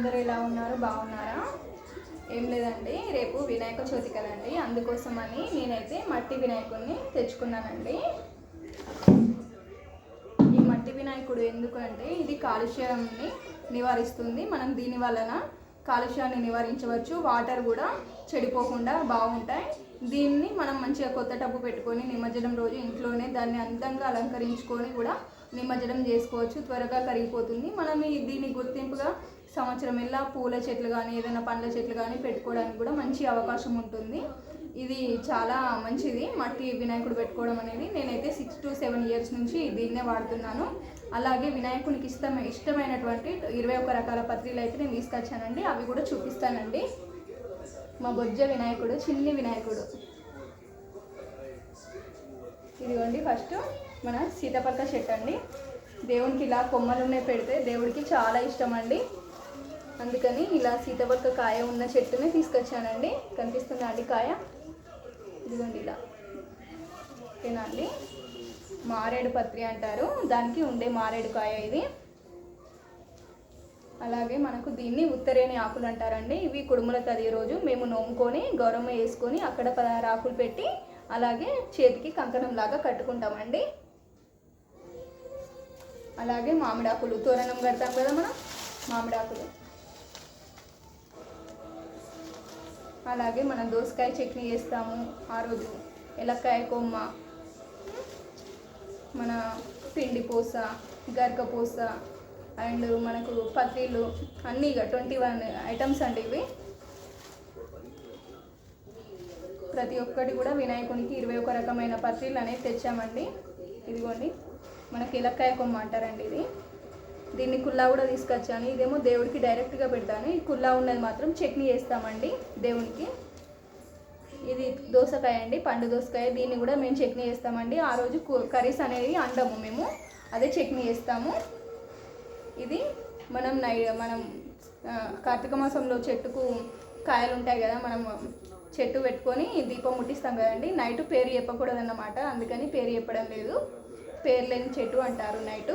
అందరూ ఎలా ఉన్నారు? బాగున్నారా? ఏం లేదండి. రేపు వినాయక చవితి కదండి. అందుకోసమని నేనైతే మట్టి వినాయకుడిని తెచ్చుకున్నానండి. ఈ మట్టి వినాయకుడు ఎందుకంటే ఇది కాలుష్యాన్ని నివారిస్తుంది. మనం దీని వలన కాలుష్యాన్ని నివారించవచ్చు. వాటర్ కూడా చెడిపోకుండా బాగుంటాయి. దీన్ని మనం మంచిగా కొత్త టబ్బు పెట్టుకొని నిమజ్జనం రోజు ఇంట్లోనే దాన్ని అందంగా అలంకరించుకొని కూడా నిమజ్జనం చేసుకోవచ్చు. త్వరగా కరిగిపోతుంది. మనం ఈ దీన్ని గుర్తింపు సంవత్సరం ఎలా పూల చెట్లు కానీ ఏదైనా పండ్ల చెట్లు కానీ పెట్టుకోవడానికి కూడా మంచి అవకాశం ఉంటుంది. ఇది చాలా మంచిది. మట్టి వినాయకుడు పెట్టుకోవడం అనేది నేనైతే సిక్స్ టు సెవెన్ ఇయర్స్ నుంచి దీన్నే వాడుతున్నాను. అలాగే వినాయకునికి ఇష్టం ఇష్టమైనటువంటి ఇరవై ఒక్క రకాల పత్రికలు అయితే నేను తీసుకొచ్చానండి. అవి కూడా చూపిస్తానండి. మా బొజ్జ వినాయకుడు చిన్ని వినాయకుడు. ఇదిగోండి ఫస్ట్ మన సీతాపలక చెట్టు అండి. దేవునికి ఇలా కొమ్మలు ఉన్నాయి పెడితే దేవుడికి చాలా ఇష్టం అండి. అందుకని ఇలా సీతాపలక కాయ ఉన్న చెట్టునే తీసుకొచ్చానండి. కనిపిస్తుందా అండి కాయ? ఇదిగోండి ఇలా. ఓకేనా అండి? మారేడు పత్రి అంటారు. దానికి ఉండే మారేడు కాయ ఇది. అలాగే మనకు దీన్ని ఉత్తరేణి ఆకులు అంటారండి. ఇవి కుడుముల తది రోజు మేము నోముకొని గౌరమ్మ వేసుకొని అక్కడ పదహారు ఆకులు పెట్టి అలాగే చేతికి కంకణం లాగా కట్టుకుంటామండి. అలాగే మామిడాకులు తోరణం కడతాం కదా మనం? మామిడాకులు. అలాగే మనం దోసకాయ చట్నీ చేస్తాము ఆ రోజు. ఎలక్కాయ కొమ్మ మన పిండి పూస గరక పూస అండ్ మనకు పత్రీలు అన్నీ ఇక ట్వంటీ వన్ ఐటమ్స్ అండి ఇవి. ప్రతి ఒక్కటి కూడా వినాయకునికి ఇరవై ఒక రకమైన పత్రీలు అనేవి తెచ్చామండి. ఇదిగోండి మనకి ఇలక్కాయ కొమ్మ అంటారండి ఇది. దీన్ని కుల్లా కూడా తీసుకొచ్చాను. ఇదేమో దేవుడికి డైరెక్ట్గా పెడతాను. ఈ కుల్లా ఉన్నది మాత్రం చట్నీ చేస్తామండి దేవునికి. ఇది దోసకాయ అండి పండు దోసకాయ. దీన్ని కూడా మేము చట్నీ చేస్తామండి. ఆ రోజు కర్రీస్ అనేది అండము మేము. అదే చట్నీ చేస్తాము. ఇది మనం నై మనం కార్తీక మాసంలో చెట్టుకు కాయలు ఉంటాయి కదా మనం చెట్టు పెట్టుకొని దీపం ముట్టిస్తాం కదండి. నైట్ పేరు చెప్పకూడదు అన్నమాట అందుకని పేరు చెప్పడం లేదు. పేరు లేని చెట్టు అంటారు నైట్.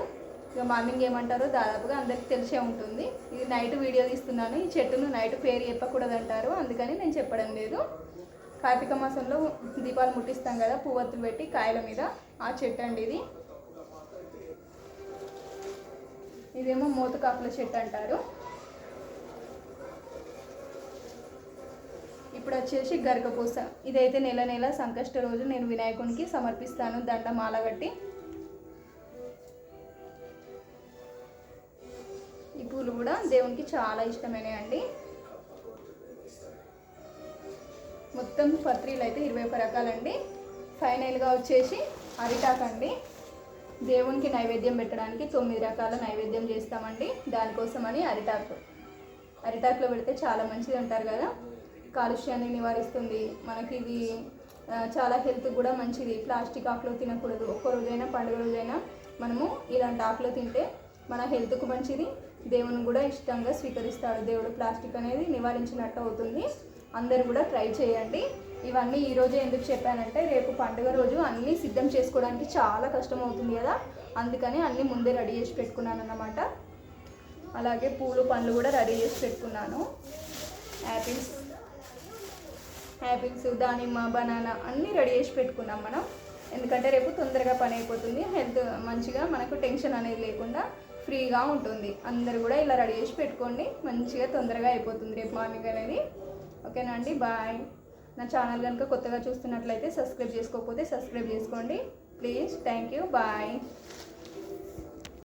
ఇక మార్నింగ్ ఏమంటారో దాదాపుగా అందరికి తెలిసే ఉంటుంది. ఇది నైట్ వీడియో తీస్తున్నాను. ఈ చెట్టును నైట్ పేరు చెప్పకూడదు అంటారు అందుకని నేను చెప్పడం లేదు. కార్తీక మాసంలో దీపాలు ముట్టిస్తాం కదా పువ్వత్తులు పెట్టి కాయల మీద. ఆ చెట్టు అండి ఇది. ఇదేమో మోతకాకుల చెట్టు అంటారు. ఇప్పుడు వచ్చేసి గరకపూస. ఇదైతే నెల నెల సంకష్ట రోజు నేను వినాయకునికి సమర్పిస్తాను. దండ మాల కట్టి ఈ పూలు కూడా దేవునికి చాలా ఇష్టమైనవి అండి మొత్తం పత్రీలు అయితే ఇరవై ఒక రకాలండి. ఫైనల్గా వచ్చేసి అరిటాక్ అండి. దేవునికి నైవేద్యం పెట్టడానికి తొమ్మిది రకాల నైవేద్యం చేస్తామండి. దానికోసమని అరిటాకు. అరిటాకులో పెడితే చాలా మంచిది అంటారు కదా. కాలుష్యాన్ని నివారిస్తుంది. మనకి ఇది చాలా హెల్త్ కూడా మంచిది. ప్లాస్టిక్ ఆకులో తినకూడదు. ఒక్క రోజైనా పండుగ రోజైనా మనము ఇలాంటి ఆకులో తింటే మన హెల్త్కు మంచిది. దేవుని కూడా ఇష్టంగా స్వీకరిస్తాడు. దేవుడు ప్లాస్టిక్ అనేది నివారించినట్టు అవుతుంది. అందరు కూడా ట్రై చేయండి. ఇవన్నీ ఈరోజు ఎందుకు చెప్పానంటే రేపు పండుగ రోజు అన్నీ సిద్ధం చేసుకోవడానికి చాలా కష్టం అవుతుంది కదా. అందుకని అన్నీ ముందే రెడీ చేసి పెట్టుకున్నాను అన్నమాట. అలాగే పూలు పండ్లు కూడా రెడీ చేసి పెట్టుకున్నాను. యాపిల్స్ యాపిల్స్ దానిమ్మ బనానా అన్నీ రెడీ చేసి పెట్టుకున్నాం మనం. ఎందుకంటే రేపు తొందరగా పని అయిపోతుంది. హెల్త్ మంచిగా మనకు టెన్షన్ అనేది లేకుండా ఫ్రీగా ఉంటుంది. అందరు కూడా ఇలా రెడీ చేసి పెట్టుకోండి. మంచిగా తొందరగా అయిపోతుంది రేపు మార్నింగ్ అనేది. ఓకేనా అండి? బాయ్. నా ఛానల్ కనుక కొత్తగా చూస్తున్నట్లయితే సబ్స్క్రైబ్ చేసుకోకపోతే సబ్స్క్రైబ్ చేసుకోండి. ప్లీజ్. Thank you. బాయ్.